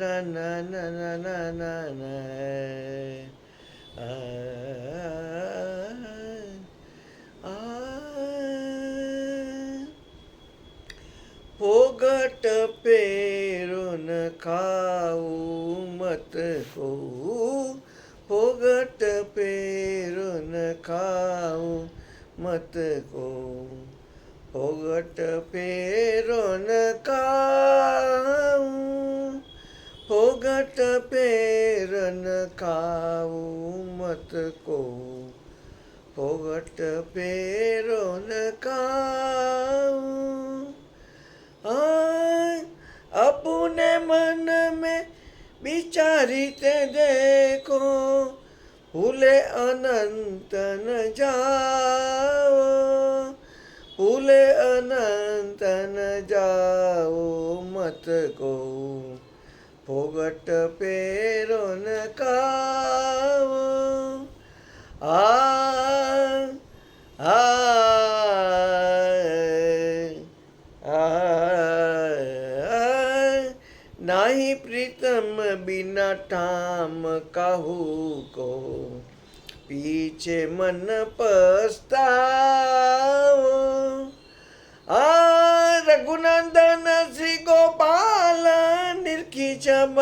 આ ના ના ના ના ના ના ના આ પોગટ પેરો ન ખાવું મત કહું પોગટ પેરો ન ખાવું મત કહું પોગટ પેરો ન ખાવું को फोगट पेरों का अपने मन में बिचारी देखो भूले अनंत न जाओ। भूले अनंत न जाओ, मत को फोगट पेरों का नाही प्रीतम बिना ठाम काहू को पीछे मन पछताओ। आ, रघुनंदन श्री गोपाल, निरखी चम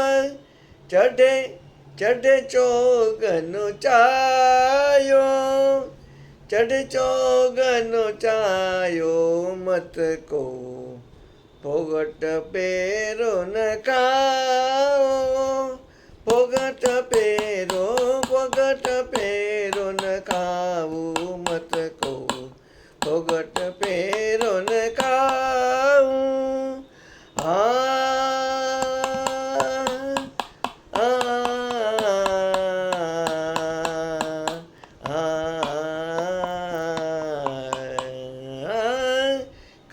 चढ़े ચઢ ચોગનો ચાયો, ચઢ ચોગનો ચાયો મત કો. ભોગટ પેરો ન ખાઓ, ભોગટ પેરો ભોગટ પેરો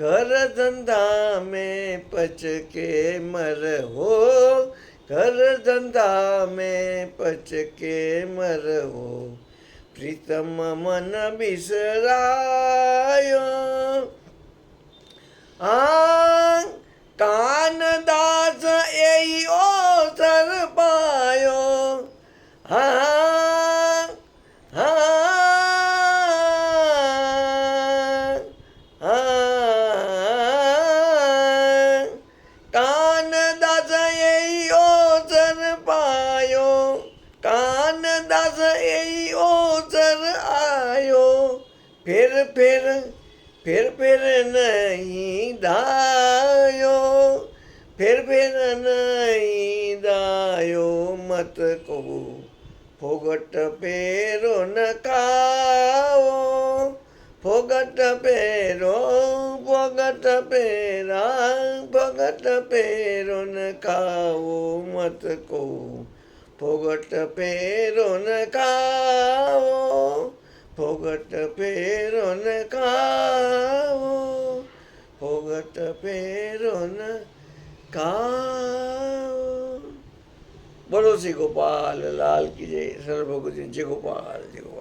कर धंधा में पच के मर हो। कर धंधा में पच के मर हो। प्रीतम मन बिसरायो। આ ફેર ફેર ફેર ફેર નહીં દાયો. ફેર ફેર નહીં દાયો મત કહો. ફોગટ પેરો ન ખાઓ ફોગટ પેરો, ફોગટ પેરા, ફોગટ પેરો ન ખાઓ મત કહો. ફોગટ પેરો ન ફોગટ પેરો ને કાવો ભોગટ પેરો ને કાવો બોલો શ્રી ગોપાલ, લાલ કી જય સર્વ ભગવતી જય ગોપાલ જય ગોપાલ.